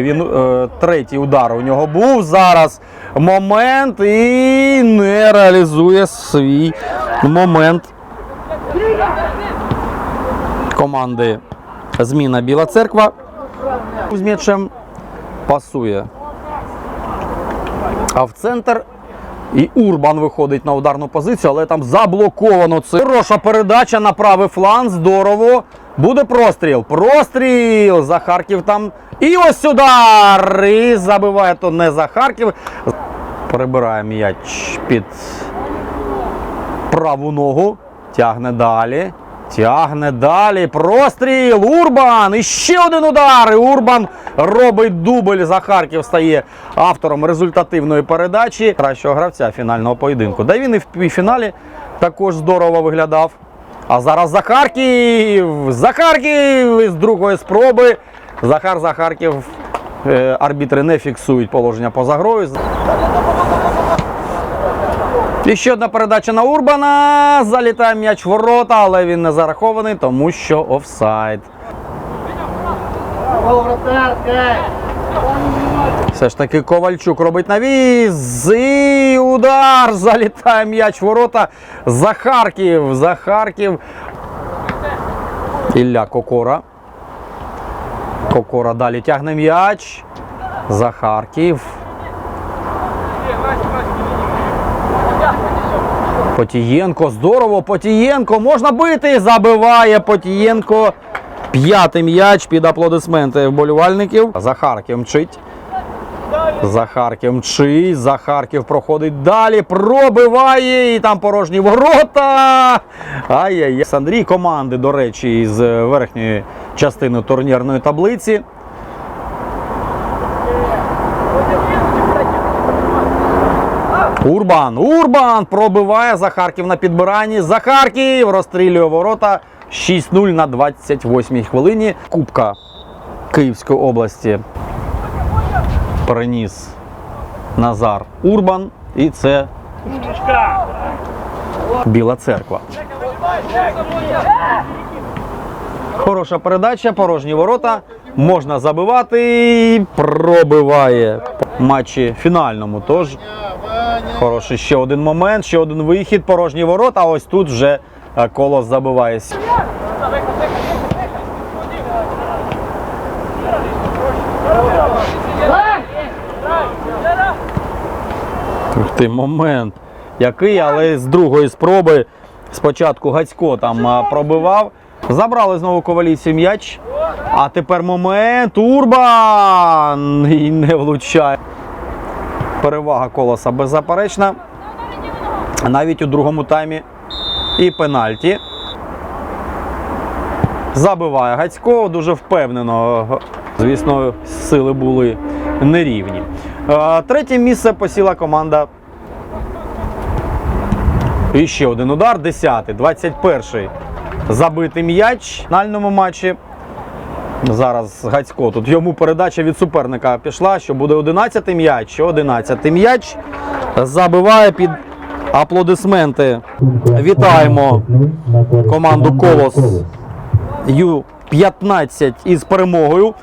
Він е, третій удар у нього був зараз. Момент і не реалізує свій момент команди зміна Біла Церква. З м'ячем пасує. А в центр і Урбан виходить на ударну позицію, але там заблоковано. Це хороша передача на правий фланг. Здорово. Буде простріл. Простріл. Захарків там. І ось удар. І забиває то не Захарків. Прибирає м'яч під праву ногу. Тягне далі. Тягне далі. Простріл. Урбан. І ще один удар. І Урбан робить дубль. Захарків стає автором результативної передачі кращого гравця фінального поєдинку. Да він і в півфіналі також здорово виглядав. А зараз Захарків. Захарків із другої спроби. Захар Захарків. Е, Арбітри не фіксують положення поза грою. І ще одна передача на Урбана. Залітає м'яч в ворота, але він не зарахований, тому що офсайд. Все ж таки Ковальчук робить навіз. І удар. Залітає м'яч в ворота. Захарків. Захарків. Ілля Кокора. Кокора далі тягне м'яч. Захарків. Потієнко, здорово, Потієнко, можна бити, забиває Потієнко. П'ятий м'яч під аплодисменти вболівальників. Захарків мчить. Захарків мчить, Захарків проходить далі, пробиває і там порожні ворота. Ай-яй-яй. Андрій команди, до речі, із верхньої частини турнірної таблиці. Урбан, Урбан пробиває Захарків на підбиранні. Захарків розстрілює ворота 6-0 на 28-й хвилині. Кубка Київської області переніс Назар Урбан. І це Біла церква. Хороша передача, порожні ворота. Можна забивати. Пробиває матчі фінальному. Тож Хороший ще один момент, ще один вихід, порожні ворота. А ось тут вже е, колос забивається. Ух ти, момент. Який, але з другої спроби спочатку Гацько там пробивав. Забрали знову ковалівці м'яч. А тепер момент. Урбан! І не влучає. Перевага колоса беззаперечна. Навіть у другому таймі. І пенальті. Забиває Гацько дуже впевнено. Звісно, сили були нерівні. Е, Третє місце посіла команда. І ще один удар. 10-й, 21-й. Забитий м'яч в фінальному матчі. Зараз Гацько. Тут йому передача від суперника пішла, що буде 11-й м'яч. 11-й м'яч забиває під аплодисменти. Вітаємо команду Колос Ю-15 із перемогою.